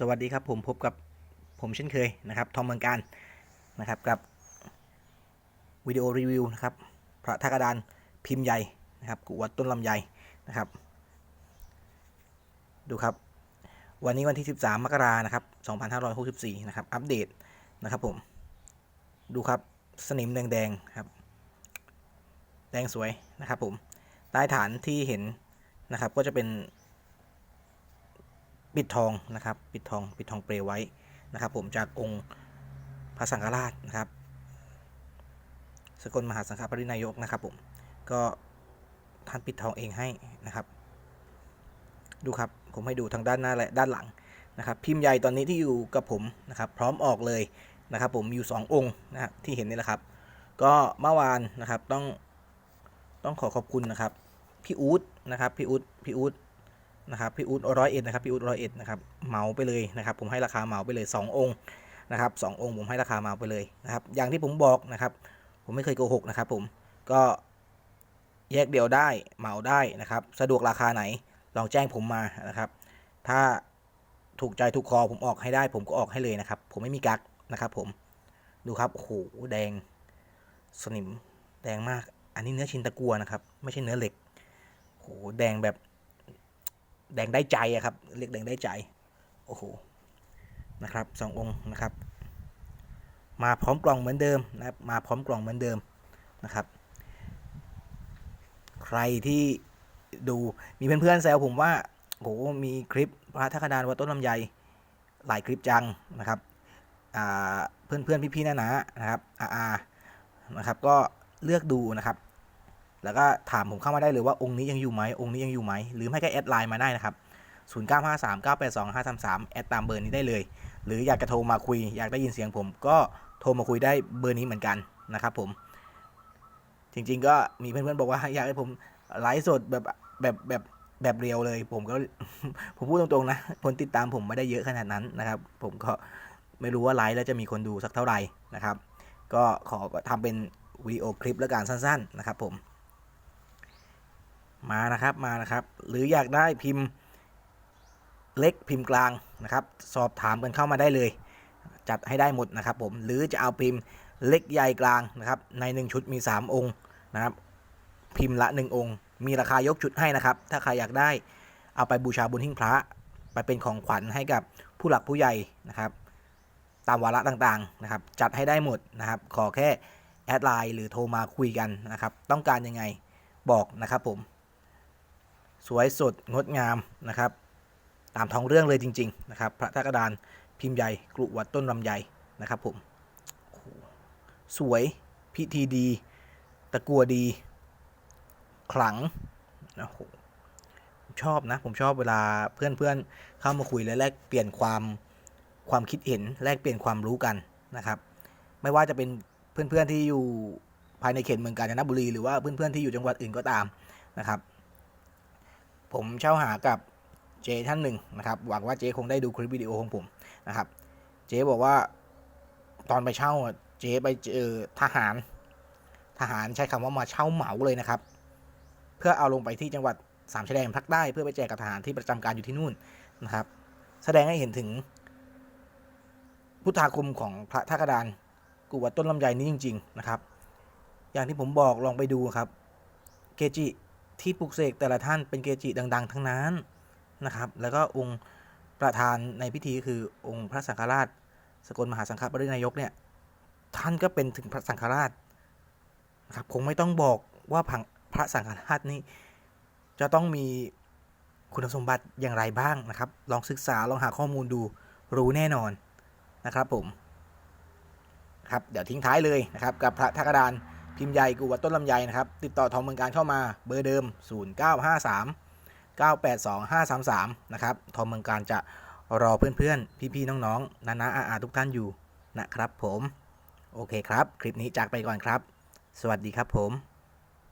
สวัสดีครับผมพบกับผมเช่นเคยนะครับทอมเมืองการนะครับกับวิดีโอรีวิวนะครับพระธากระดานพิมพ์ใหญ่นะครับกุวัดต้นลำไยนะครับ ดูครับ วันนี้วันที่ 13 มกรานะครับ 2564 นะครับ อัปเดตนะครับผม ดูครับสนิมแดงๆครับ แดงสวยนะครับผมใต้ฐานที่เห็นนะครับก็จะเป็น ปิดทองนะครับ ปิดทอง ปิดทองเปลวไว้นะครับ ผมจากองค์พระสังฆราชนะครับ สกลมหาสังฆปรินายกนะครับผมก็ท่านปิดทองเองให้นะครับ ดูครับผมให้ดูทางด้านหน้าและด้านหลังนะครับพิมพ์ใหญ่ตอนนี้ที่อยู่กับผมนะครับ พร้อมออกเลยนะครับ ผมอยู่ 2 องค์นะครับที่เห็นนี่แหละครับ ก็เมื่อวานนะครับต้องต้องขอขอบคุณนะครับ พี่อู๊ดนะครับพี่อู๊ดพี่อู๊ด นะครับพี่อุดร้อยเอ็ดนะครับพี่อุดร้อยเอ็ดนะครับเหมาไปเลยนะครับ ผมให้ราคาเหมาไปเลย 2 องค์นะครับสององค์ผมให้ราคาเหมาไปเลยนะครับ อย่างที่ผมบอกนะครับ ผมไม่เคยโกหกนะครับ ผมก็แยกเดี่ยวได้เหมาได้นะครับ สะดวกราคาไหนลองแจ้งผมมานะครับ ถ้าถูกใจถูกคอผมออกให้ได้ ผมก็ออกให้เลยนะครับ ผมไม่มีกักนะครับ ผมดูครับโอ้โหแดงสนิมแดงมาก อันนี้เนื้อชินตะกัวนะครับ ไม่ใช่เนื้อเหล็กโอ้โหแดงแบบ แดงได้ใจอะครับ เรียกแดงได้ใจ โอ้โห นะครับสององค์นะครับ มาพร้อมกล่องเหมือนเดิมนะครับ มาพร้อมกล่องเหมือนเดิมนะครับ ใครที่ดูมีเพื่อนๆแซวผมว่าโหมีคลิปพระธาตุกดานวัดต้นลำไยหลายคลิปจังนะครับอ่าเพื่อนๆพี่ๆนะนะนะครับอาอานะครับ ก็เลือกดูนะครับ แล้วก็ถามผมเข้ามาได้เลยว่าองค์นี้ยังอยู่ไหมองค์นี้ยังอยู่ไหมหรือไม่ก็แอดไลน์มาได้นะครับ0 9 5 3 9 8 2 5 3 3แอดตามเบอร์นี้ได้เลย หรืออยากจะโทรมาคุย อยากได้ยินเสียงผมก็โทรมาคุยได้เบอร์นี้เหมือนกันนะครับผม จริงๆก็มีเพื่อนๆบอกว่าอยากให้ผมไลฟ์สดแบบแบบแบบแบบเรียวเลย ผมก็ผมพูดตรงๆนะคนติดตามผมไม่ได้เยอะขนาดนั้นนะครับ ผมก็ไม่รู้ว่าไลฟ์แล้วจะมีคนดูสักเท่าไหร่นะครับ ก็ขอทำเป็นวิดีโอคลิปแล้วกันสั้น ๆ นะครับผม มานะครับมานะครับ หรืออยากได้พิมพ์เล็กพิมพ์กลางนะครับ สอบถามกันเข้ามาได้เลย จัดให้ได้หมดนะครับ ผมหรือจะเอาพิมพ์เล็กใหญ่กลางนะครับ ใน 1 ชุดมี 3 องค์นะครับ พิมพ์ละ 1 องค์ มีราคายกชุดให้นะครับ ถ้าใครอยากได้เอาไปบูชาบนหิ้งพระ ไปเป็นของขวัญให้กับผู้หลักผู้ใหญ่นะครับ ตามวาระต่างๆนะครับ จัดให้ได้หมดนะครับ ขอแค่แอดไลน์หรือโทรมาคุยกันนะครับ ต้องการยังไงบอกนะครับผม สวยสดงดงามนะครับ ตามท้องเรื่องเลยจริง ๆ นะครับ พระธาตุกระดานพิมพ์ใหญ่กรุวัดต้นลำไยนะครับผมสวยพิธีดี ตะกัวดี ขลังโอ้โหชอบนะ ผมชอบเวลาเพื่อนๆ เข้ามาคุยและแลกเปลี่ยนความความคิดเห็นแลกเปลี่ยนความรู้กันนะครับ ไม่ว่าจะเป็นเพื่อนๆที่อยู่ภายในเขตเมืองกาญจนบุรีหรือว่าเพื่อนๆที่อยู่จังหวัดอื่นก็ตามนะครับ ผมเช่าหากับเจท่านหนึ่งนะครับหวังว่าเจคงได้ดูคลิปวิดีโอของผมนะครับเจบอกว่าตอนไปเช่าเจไปเจอทหารทหารใช้คำว่ามาเช่าเหมาเลยนะครับ เพื่อเอาลงไปที่จังหวัดสามชายแดนภาคใต้เพื่อไปแจกกับทหารที่ประจำการอยู่ที่นู่นนะครับ แสดงให้เห็นถึง พุทธาคมของพระธากระดานกุวัดต้นลำไยนี้จริง ๆ นะครับ อย่างที่ผมบอกลองไปดูครับ เกจิ ที่ปลุกเสกแต่ละท่านเป็นเกจิดัง ๆ ทั้งนั้นนะครับ แล้วก็องค์ประธานในพิธีคือองค์พระสังฆราช สกลมหาสังฆปรินายกเนี่ยท่านก็เป็นถึงพระสังฆราชนะครับคงไม่ต้องบอกว่าพังพระสังฆราชนี่จะต้องมีคุณสมบัติอย่างไรบ้างนะครับ ลองศึกษาลองหาข้อมูลดูรู้แน่นอนนะครับผมครับเดี๋ยวทิ้งท้ายเลยนะครับกับพระธากระดาน พิมพ์ใหญ่กูวัดต้นลำไยนะครับ ติดต่อทองเมืองการเข้ามาเบอร์เดิม 0953 982 533 นะครับทองเมืองการจะรอเพื่อนๆ พี่ๆ น้องๆ นานาอาอาทุกท่านอยู่นะครับผม โอเคครับ คลิปนี้จากไปก่อนครับ สวัสดีครับผม